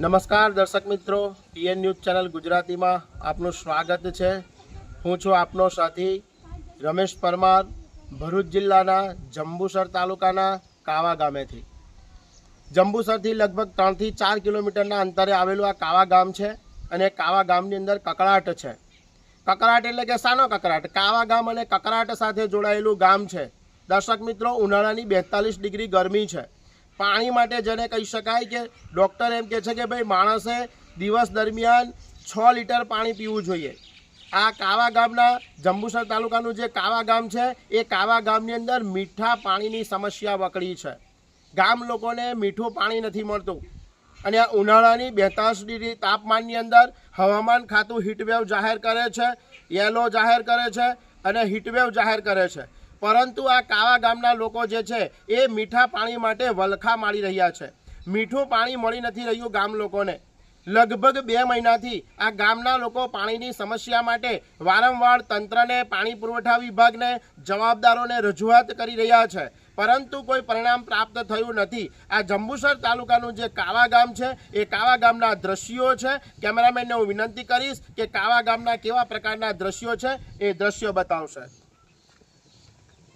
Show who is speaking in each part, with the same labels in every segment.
Speaker 1: નમસ્કાર દર્શક મિત્રો પીએન ન્યૂઝ ચેનલ ગુજરાતીમાં આપનું સ્વાગત છે. હું છું આપનો સાથી રમેશ પરમાર, ભરૂચ જિલ્લાના જંબુસર તાલુકાના કાવા ગામેથી. જંબુસરથી લગભગ ત્રણથી ચાર કિલોમીટરના અંતરે આવેલું આ કાવા ગામ છે અને કાવા ગામની અંદર કકળાટ છે. કકરાટ એટલે કે સાનો કકરાટ કાવા ગામ અને કકરાટ સાથે જોડાયેલું ગામ છે. દર્શક મિત્રો, ઉનાળાની બેતાલીસ ડિગ્રી ગરમી છે. પાણી માટે જેને કહી શકાય કે ડૉક્ટર એમ કહે છે કે ભાઈ માણસે દિવસ દરમિયાન છ લીટર પાણી પીવું જોઈએ. આ કાવા ગામના જંબુસર તાલુકાનું જે કાવા ગામ છે, એ કાવા ગામની અંદર મીઠા પાણીની સમસ્યા વકળી છે. ગામ લોકોને મીઠું પાણી નથી મળતું. અને આ ઉનાળાની બેતાલીસ ડિગ્રી તાપમાનની અંદર હવામાન ખાતું હીટવેવ જાહેર કરે છે યેલો જાહેર કરે છે અને હીટવેવ જાહેર કરે છે. પરંતુ આ કાવા ગામના લોકો જે છે, એ મીઠા પાણી માટે વલખા મારી રહ્યા છે. મીઠું પાણી મળી નથી રહ્યું ગામ લોકોને. લગભગ બે મહિનાથી આ ગામના લોકો પાણીની સમસ્યા માટે વારંવાર તંત્રને, પાણી પુરવઠા વિભાગને, જવાબદારોને રજૂઆત કરી રહ્યા છે. પરંતુ કોઈ પરિણામ પ્રાપ્ત થયું નથી. આ જંબુસર તાલુકાનું જે કાવા ગામ છે, એ કાવા ગામના દ્રશ્યો છે. કેમેરામેનને હું વિનંતી કરીશ કે કાવા ગામના કેવા પ્રકારના દ્રશ્યો છે, એ દ્રશ્યો બતાવશે.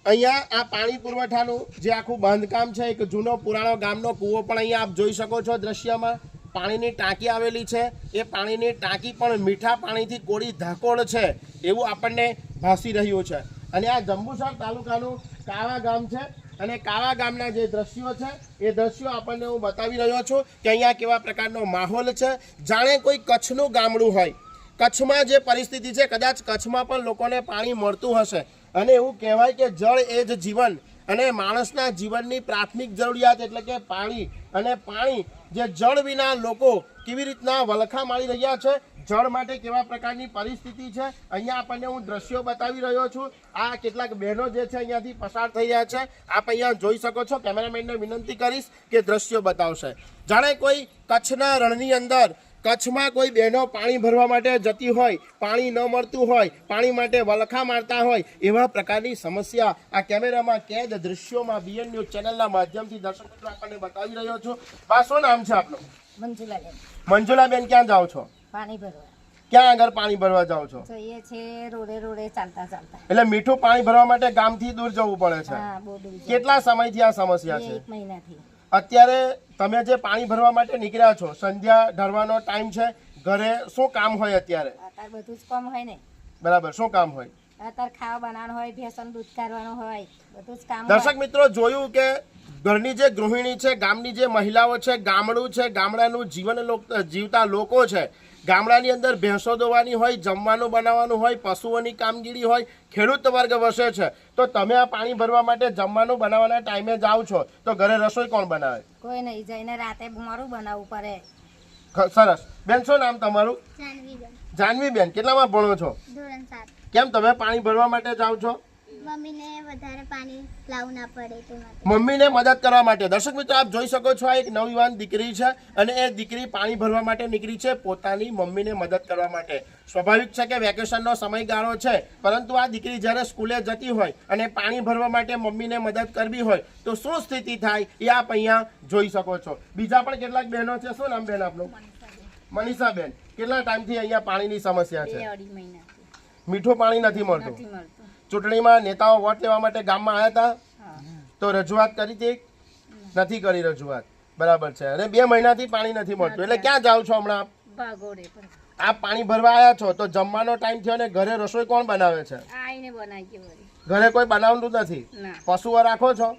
Speaker 1: અહીંયા આ પાણી પુરવઠાનું જે આખું બાંધકામ છે, એક જૂનો પુરાણો ગામનો કૂવો પણ અહીંયા આપ જોઈ શકો છો દ્રશ્યમાં. પાણીની ટાંકી આવેલી છે. એ પાણીની ટાંકી પણ મીઠા પાણીથી કોળી ધાકોળ છે એવું આપણને ભાસી રહ્યું છે. અને આ જંબુસર તાલુકાનું કાવા ગામ છે અને કાવા ગામના જે દ્રશ્યો છે, એ દ્રશ્યો આપણને હું બતાવી રહ્યો છું કે અહીંયા કેવા પ્રકારનો માહોલ છે. જાણે કોઈ કચ્છનું ગામડું હોય. કચ્છમાં જે પરિસ્થિતિ છે, કદાચ કચ્છમાં પણ લોકોને પાણી મળતું હશે. અને એવું કહેવાય કે જળ એ જ જીવન. અને માણસના જીવનની પ્રાથમિક જરૂરિયાત એટલે કે પાણી. અને પાણી જે જળ વિના લોકો કેવી રીતના વલખા મારી રહ્યા છે? જળ માટે કેવા પ્રકારની પરિસ્થિતિ છે? અહીંયા આપણને હું દ્રશ્યો બતાવી રહ્યો છું. આ કેટલાક બહેનો જે છે અહીંયાથી પસાર થઈ રહ્યા છે. આપ અહીંયા જોઈ શકો છો. કેમેરામેનને વિનંતી કરીશ કે દ્રશ્યો બતાવશે. જાણે કોઈ કચ્છના રણની અંદર કચ્છમાં કોઈ બહેનો પાણી ભરવા માટે જતી હોય પાણી ન મળતું હોય પાણી માટે વલખા મારતા હોય એવા પ્રકારની સમસ્યા આ કેમેરામાં કેદ દ્રશ્યોમાં બીએન ન્યૂઝ ચેનલના માધ્યમથી દર્શક મિત્રો આપણને બતાવી રહ્યો છું. બા શું નામ છે આપનું?
Speaker 2: મંજુલાબેન.
Speaker 1: મંજુલાબેન ક્યાં જાઓ છો?
Speaker 2: પાણી ભરવા.
Speaker 1: ક્યાં આગળ પાણી ભરવા જાઓ છો?
Speaker 2: જોઈએ છે રોડે રોડે ચાલતા ચાલતા.
Speaker 1: એટલે મીઠું પાણી ભરવા માટે ગામથી દૂર જવું પડે છે. કેટલા સમયથી આ સમસ્યા છે?
Speaker 2: એક મહિનાથી.
Speaker 1: અત્યારે તમે જે પાણી ભરવા માટે નીકળ્યા છો સંધ્યા ઢળવાનો ટાઈમ છે ઘરે શું કામ હોય અત્યારે?
Speaker 2: અત્યારે બધું જ કામ હોય ને.
Speaker 1: બરાબર શું કામ હોય?
Speaker 2: અત્યારે ખાવા બનાવવાનું હોય ભેસન દૂધ કાઢવાનું હોય બધું જ કામ
Speaker 1: દર્શક મિત્રો જોયું કે ઘરની જે ગૃહિણી છે ગામની જે મહિલાઓ છે ગામડું છે ગામડાનું જીવન લોક- જીવતા લોકો છે ગામડાની અંદર ભેંસો દોવાની હોય જમવાનું બનાવવાનું હોય પશુઓની કામગીરી હોય ખેડૂત વર્ગ વસે છે. તો તમે આ પાણી ભરવા માટે જમવાનું બનાવવાના ટાઈમે જાઓ છો. તો ઘરે રસોઈ કોણ બનાવે?
Speaker 2: કોઈ નહીં જઈને રાતે મારું બનાવવું પડે.
Speaker 1: સરસ. બેન શું નામ તમારું? જાનવી બેન કેટલામાં ભણો છો? કેમ તમે પાણી ભરવા માટે જાઓ છો?
Speaker 3: મમ્મીને વધારે પાણી લાવવું ના પડે તે માટે.
Speaker 1: મમ્મીને મદદ કરવા માટે. દર્શક મિત્રો આપ જોઈ શકો છો આ એક નવયુવાન દીકરી છે અને એ દીકરી પાણી ભરવા માટે નીકળી છે પોતાની મમ્મીને મદદ કરવા માટે. સ્વાભાવિક છે કે વેકેશનનો સમયગાળો છે પરંતુ આ દીકરી જ્યારે સ્કૂલે જતી હોય અને પાણી ભરવા માટે મમ્મીને મદદ કરવી હોય તો શું સ્થિતિ થાય એ આપ અહીંયા જોઈ શકો છો. બીજા પણ કેટલાક બહેનો છે? શું નામ બેન આપનું? મનીષાબેન. કેટલા ટાઈમથી અહીંયા પાણીની સમસ્યા છે? મીઠું પાણી નથી મળતું. ચૂંટણીમાં નેતાઓ વોટ લેવા માટે ગામમાં આવ્યા હતા. તો રજૂઆત કરી હતી નથી કરી રજૂઆત. બરાબર છે. અને બે મહિનાથી પાણી નથી મળતું. એટલે ક્યાં જાઓ છો હમણાં આપ? પાણી. ભરવા આવ્યા છો? તો જમવાનો ટાઈમ થયો ને ઘરે રસોઈ કોણ બનાવે છે? ઘરે કોઈ બનાવતું નથી? પશુઓ રાખો છો?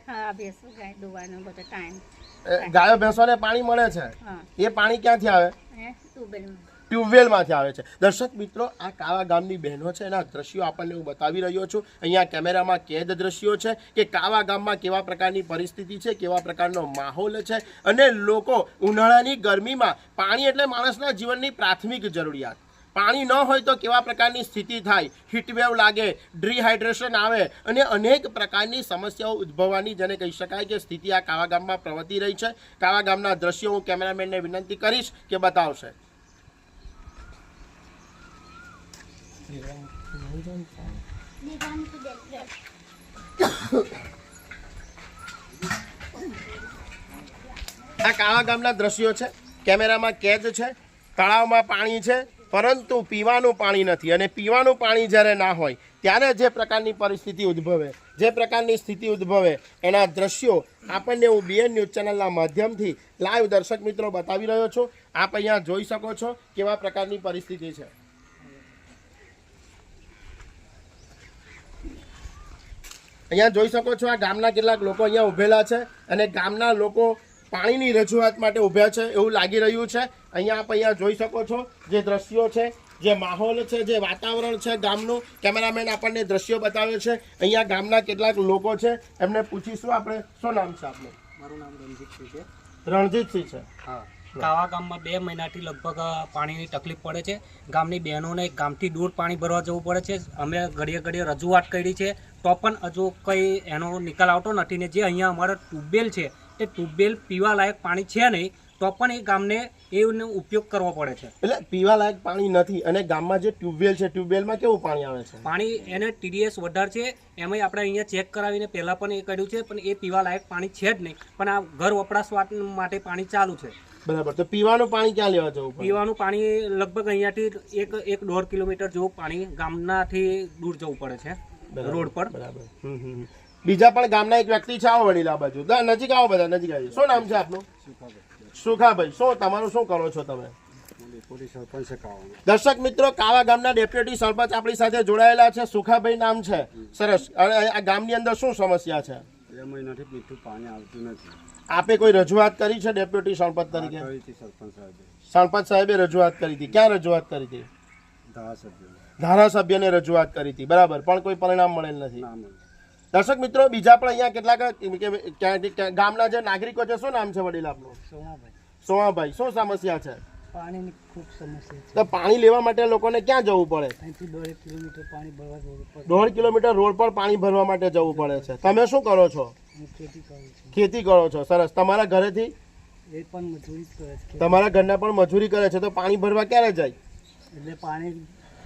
Speaker 2: ગાય
Speaker 1: ભેંસોને પાણી મળે છે? એ પાણી ક્યાંથી આવે? ટ્યુબવેલમાંથી આવે છે. દર્શક મિત્રો, આ કાવા ગામની બહેનો છે. એના દ્રશ્યો આપણને હું બતાવી રહ્યો છું. અહીંયા કેમેરામાં કેદ દ્રશ્યો છે કે કાવા ગામમાં કેવા પ્રકારની પરિસ્થિતિ છે, કેવા પ્રકારનો માહોલ છે અને લોકો ઉનાળાની ગરમીમાં પાણી એટલે માણસના જીવનની પ્રાથમિક જરૂરિયાત. પાણી ન હોય તો કેવા પ્રકારની સ્થિતિ થાય? હીટવેવ લાગે ડિહાઇડ્રેશન આવે અને અનેક પ્રકારની સમસ્યાઓ ઉદ્ભવવાની, જેને કહી શકાય કે સ્થિતિ આ કાવા ગામમાં પ્રવર્તી રહી છે. કાવા ગામના દ્રશ્યો હું કેમેરામેનને વિનંતી કરીશ કે બતાવશે. આ કાળા ગામના દ્રશ્યો છે. કેમેરામાં કેદ છે, તળાવમાં પાણી છે, પરંતુ પીવાનું પાણી નથી. અને પીવાનું પાણી જ્યારે ના હોય, ત્યારે જે પ્રકારની પરિસ્થિતિ ઉદ્ભવે, જે પ્રકારની સ્થિતિ ઉદ્ભવે, એના દ્રશ્યો આપણને હું બીએન ન્યૂઝ ચેનલના માધ્યમથી લાઈવ દર્શક મિત્રો બતાવી રહ્યો છું. આપ અહીંયા જોઈ શકો છો કેવા પ્રકારની પરિસ્થિતિ છે. અહીંયા જોઈ શકો છો આ ગામના કેટલાક લોકો અહીંયા ઊભેલા છે અને ગામના લોકો પાણીની રજૂઆત માટે ઊભા છે એવું લાગી રહ્યું છે. અહીંયા આપ અહીંયા જોઈ શકો છો જે દ્રશ્યો છે જે માહોલ છે જે વાતાવરણ છે ગામનું. કેમેરામેન આપણને દ્રશ્યો બતાવે છે. અહીંયા ગામના કેટલાક લોકો છે. એમને પૂછીશું આપણે. શું નામ છે આપનું?
Speaker 4: મારું નામ રણજીતસિંહ છે.
Speaker 1: રણજીતસિંહ છે.
Speaker 4: હા. કાવા ગામમાં બે મહિનાથી લગભગ પાણીની તકલીફ પડે છે. ગામની બહેનોને ગામથી દૂર પાણી ભરવા જવું પડે છે. અમે ઘડીએ ઘડીએ રજૂઆત કરી છે. તો પણ હજુ કંઈ એનો નિકાલ આવતો નથી ને જે અહીંયા અમારો ટ્યુબવેલ છે, એ ટ્યુબવેલ પીવાલાયક પાણી છે નહીં, તો પણ એ ગામને એનો ઉપયોગ કરવો પડે છે.
Speaker 1: એટલે પીવા લાયક પાણી નથી અને ગામમાં જે ટ્યુબવેલ છે ટ્યુબવેલમાં કેવું પાણી આવે છે?
Speaker 4: પાણી એને ટીડીએસ વધારે છે એમાંય આપણે અહીંયા ચેક કરાવીને પહેલાં પણ એ કર્યું છે પણ એ પીવા લાયક પાણી છે જ નહીં. પણ આ ઘર વપરાશ માટે પાણી ચાલુ છે.
Speaker 1: બરાબર. તો પીવાનું પાણી ક્યાં લેવા જવું
Speaker 4: પીવાનું પાણી લગભગ અહીંયાથી એક એક દોઢ કિલોમીટર જેવું પાણી ગામનાથી દૂર જવું પડે છે રોડ પર.
Speaker 1: બરાબર. બીજા પણ ગામના એક વ્યક્તિ છે આવો વડીલ આ બાજુ. નજીક આવો બધા નજીક આવી. શું નામ છે આપનું? સુખાભાઈ શું તમારું શું કરો છો તમે? દર્શક મિત્રો કાવા ગામના ડેપ્યુટી સરપંચ આપણી સાથે જોડાયેલા છે. સુખાભાઈ નામ છે. સરસ. અને આ ગામની અંદર શું સમસ્યા છે?
Speaker 5: પાણી આવતું નથી.
Speaker 1: આપે કોઈ રજૂઆત કરી છે ડેપ્યુટી સરપંચ તરીકે?
Speaker 5: સરપંચ સાહેબે.
Speaker 1: રજૂઆત કરી હતી. ક્યાં રજૂઆત કરી હતી? ધારાસભ્યને. રજૂઆત કરી હતી. બરાબર. પણ કોઈ પરિણામ મળેલ નથી. દર્શક મિત્રો બીજા પણ અહીંયા કેટલાક ગામના જે નાગરિકો છે શું નામ છે વડીલ આપનું?
Speaker 4: સોમાભાઈ
Speaker 1: સોમાભાઈ શું સમસ્યા છે?
Speaker 4: પાણીની ખૂબ સમસ્યા છે.
Speaker 1: તો પાણી લેવા માટે લોકોને ક્યાં જવું પડે?
Speaker 4: અહીંથી દોઢેક કિલોમીટર પાણી ભરવા જવું પડે
Speaker 1: દોઢ કિલોમીટર રોડ પર પાણી ભરવા માટે જવું પડે છે. તમે શું કરો છો?
Speaker 4: ખેતી કરું છું.
Speaker 1: ખેતી કરો છો. સરસ. તમારા ઘરેથી?
Speaker 4: એ પણ મજૂરી કરે છે.
Speaker 1: તમારા ઘરના પણ મજૂરી કરે છે. તો પાણી ભરવા ક્યારે જાય?
Speaker 4: એટલે પાણી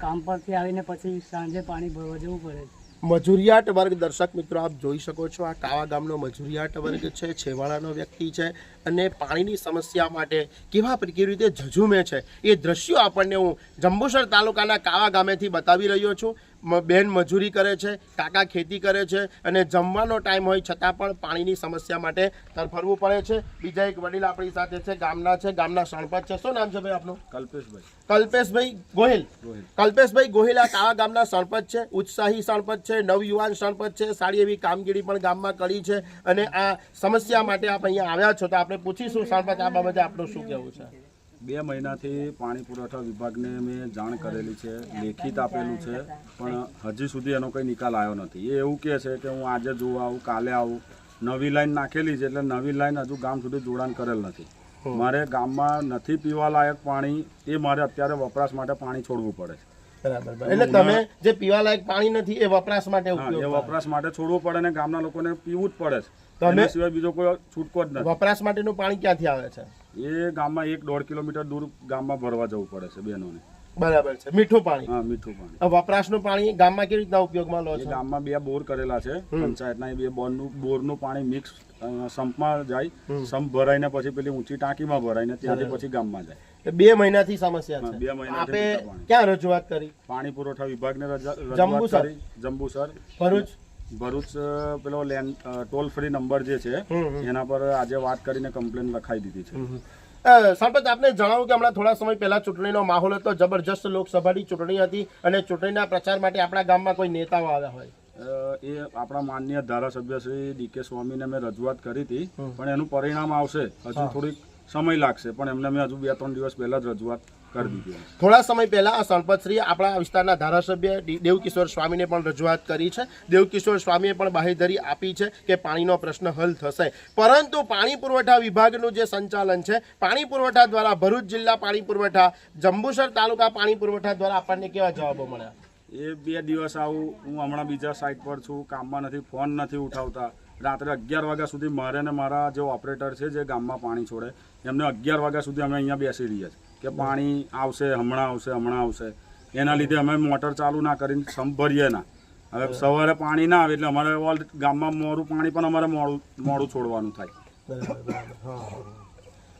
Speaker 4: કામ પરથી આવીને પછી સાંજે પાણી ભરવા જવું પડે છે.
Speaker 1: મજૂરિયાટ વર્ગ દર્શક મિત્રો, આપ જોઈ શકો છો આ કાવા ગામનો મજૂરિયાટ વર્ગ છે, છેવાડાનો વ્યક્તિ છે અને પાણીની સમસ્યા માટે કેવા કેવી રીતે ઝઝુમે છે. એ દ્રશ્યો આપણને હું જંબુસર તાલુકાના કાવા ગામેથી બતાવી રહ્યો છું. બેન મજૂરી કરે છે કાકા ખેતી કરે છે અને જમવાનો ટાઈમ હોય છતાં પણ પાણીની સમસ્યા માટે તરફરવું પડે છે. બીજા એક વડીલ આપણી સાથે છે ગામના છે ગામના સરપંચ છે. શું નામ છે ભાઈ આપનું?
Speaker 5: કલ્પેશભાઈ.
Speaker 1: કલ્પેશભાઈ ગોહિલ.
Speaker 5: ગોહિલ.
Speaker 1: કલ્પેશભાઈ ગોહિલ આ કાવા ગામના સરપંચ છે ઉત્સાહી સરપંચ છે નવયુવાન સરપંચ છે સારી એવી કામગીરી પણ ગામમાં કરી છે અને આ સમસ્યા માટે આપ અહીંયા આવ્યા છો તો આપણે પૂછીશું સરપંચ આ બાબતે આપનું શું કહેવું છે?
Speaker 5: બે મહિનાથી પાણી પુરવઠા વિભાગને મેં જાણ કરેલી છે લેખિત આપેલું છે પણ હજી સુધી એનો કંઈ નિકાલ આવ્યો નથી. એ એવું કહે છે કે હું આજે જોવા આવું કાલે આવું. નવી લાઈન નાખેલી છે એટલે નવી લાઈન હજુ ગામ સુધી જોડાણ કરેલ નથી. મારે ગામમાં નથી પીવા લાયક પાણી એ મારે અત્યારે વપરાશ માટે પાણી છોડવું પડે છે.
Speaker 1: બરાબર. એટલે તમે જે પીવાલાયક પાણી નથી એ વપરાશ માટે
Speaker 5: એ વપરાશ માટે છોડવું પડે ને ગામના લોકોને પીવું જ પડે છે.
Speaker 1: તમે-
Speaker 5: સિવાય બીજો કોઈ છૂટકો જ નથી.
Speaker 1: વપરાશ માટેનું પાણી ક્યાંથી આવે છે?
Speaker 5: એ ગામમાં એક દોઢ કિલોમીટર દૂર ગામમાં ભરવા જવું પડે છે બહેનોને.
Speaker 1: બરાબર છે. મીઠું પાણી.
Speaker 5: હા મીઠું પાણી.
Speaker 1: વપરાશનું પાણી ગામમાં કેવી રીતના ઉપયોગમાં લો છો?
Speaker 5: ગામમાં બે બોર કરેલા છે પંચાયતના એ બે બોરનું બોરનું પાણી મિક્સ સંપમાં જાય સંપ ભરાઈને પછી પેલી ઊંચી ટાંકીમાં ભરાઈને ત્યાંથી પછી ગામમાં જાય.
Speaker 1: બે મહિનાથી સમસ્યા છે.
Speaker 5: બે મહિના
Speaker 1: આપે ક્યાં રજૂઆત કરી?
Speaker 5: પાણી પુરવઠા વિભાગને. રજૂઆત કરી જંબુસર.
Speaker 1: ભરૂચ?
Speaker 5: ભરૂચ પેલો લેન્ડ ટોલ ફ્રી નંબર જે છે એના પર આજે વાત કરીને કમ્પ્લેન લખાઈ દીધી છે.
Speaker 1: સરપંચ આપને જણાવ્યું કે હમણાં થોડા સમય પહેલા ચૂંટણીનો માહોલ હતો જબરજસ્ત લોકસભાની ચૂંટણી હતી અને ચૂંટણીના પ્રચાર માટે આપણા ગામમાં કોઈ નેતાઓ આવ્યા હોય.
Speaker 5: એ આપણા માનનીય ધારાસભ્ય શ્રી ડીકે સ્વામીને મેં રજૂઆત કરી હતી પણ એનું પરિણામ આવશે. હજુ થોડીક સમય લાગશે પણ એમને મેં હજુ બે ત્રણ દિવસ પહેલા જ રજૂઆત કરી દીધી
Speaker 1: થોડા સમય પહેલા આ સરપંચશ્રી આપણા વિસ્તારના ધારાસભ્ય દેવકિશોર સ્વામીને પણ રજૂઆત કરી છે. દેવકિશોર સ્વામીએ પણ બાહેધરી આપી છે કે પાણીનો પ્રશ્ન હલ થશે. પરંતુ પાણી પુરવઠા વિભાગનું જે સંચાલન છે પાણી પુરવઠા દ્વારા ભરૂચ જિલ્લા પાણી પુરવઠા જંબુસર તાલુકા પાણી પુરવઠા દ્વારા આપણને કેવા જવાબો મળ્યા?
Speaker 5: એ બે દિવસ આવું હું હમણાં બીજા સાઇટ પર છું કામમાં નથી ફોન નથી ઉઠાવતા. રાત્રે અગિયાર વાગ્યા સુધી મારે ને મારા જે ઓપરેટર છે જે ગામમાં પાણી છોડે એમને અગિયાર વાગ્યા સુધી અમે અહીંયા બેસી રહીએ છીએ. કે પાણી આવશે હમણાં આવશે હમણાં આવશે. એના લીધે અમે મોટર ચાલુ ના કરીને સંપ ભરીએ ના. હવે સવારે પાણી ના આવે એટલે અમારે ઓલ ગામમાં મોરું પાણી પણ અમારે મોડું મોડું છોડવાનું થાય.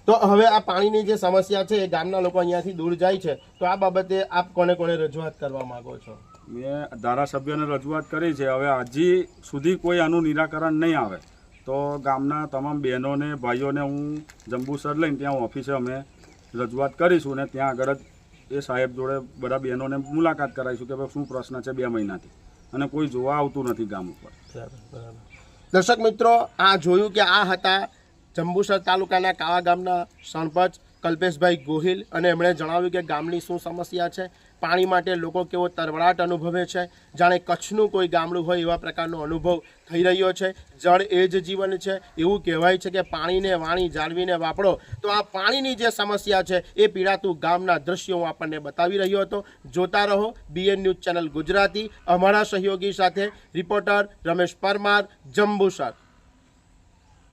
Speaker 1: તો હવે આ પાણીની જે સમસ્યા છે એ ગામના લોકો અહીંયાથી દૂર જાય છે. તો આ બાબતે આપ કોને કોને રજૂઆત કરવા માગો છો?
Speaker 5: મેં ધારાસભ્યને રજૂઆત કરી છે. હવે હજી સુધી કોઈ આનું નિરાકરણ નહીં આવે. તો ગામના તમામ બહેનોને ભાઈઓને હું જંબુસર લઈને ત્યાં ઓફિસે અમે રજૂઆત કરીશું ને ત્યાં આગળ જ એ સાહેબ જોડે બધા બહેનોને મુલાકાત કરાવીશું કે ભાઈ શું પ્રશ્ન છે બે મહિનાથી. અને કોઈ જોવા આવતું નથી ગામ ઉપર.
Speaker 1: દર્શક મિત્રો આ જોયું કે આ હતા જંબુસર તાલુકાના કાવા ગામના સરપંચ કલ્પેશભાઈ ગોહિલ અને એમણે જણાવ્યું કે ગામની શું સમસ્યા છે પાણી માટે લોકો કેવો તરવડાટ અનુભવે છે, જાણે કચ્છનું કોઈ ગામડું હોય એવા પ્રકારનો અનુભવ થઈ રહ્યો છે. જળ એ જ જીવન છે. એવું કહેવાય છે કે પાણીને વાણી જાળવીને વાપરો. તો આ પાણીની જે સમસ્યા છે એ પીડાતું ગામના દ્રશ્યો હું આપણને બતાવી રહ્યો હતો. જોતા રહો બીએન ન્યૂઝ ચેનલ ગુજરાતી. અમારા સહયોગી સાથે રિપોર્ટર રમેશ પરમાર, જંબુસર.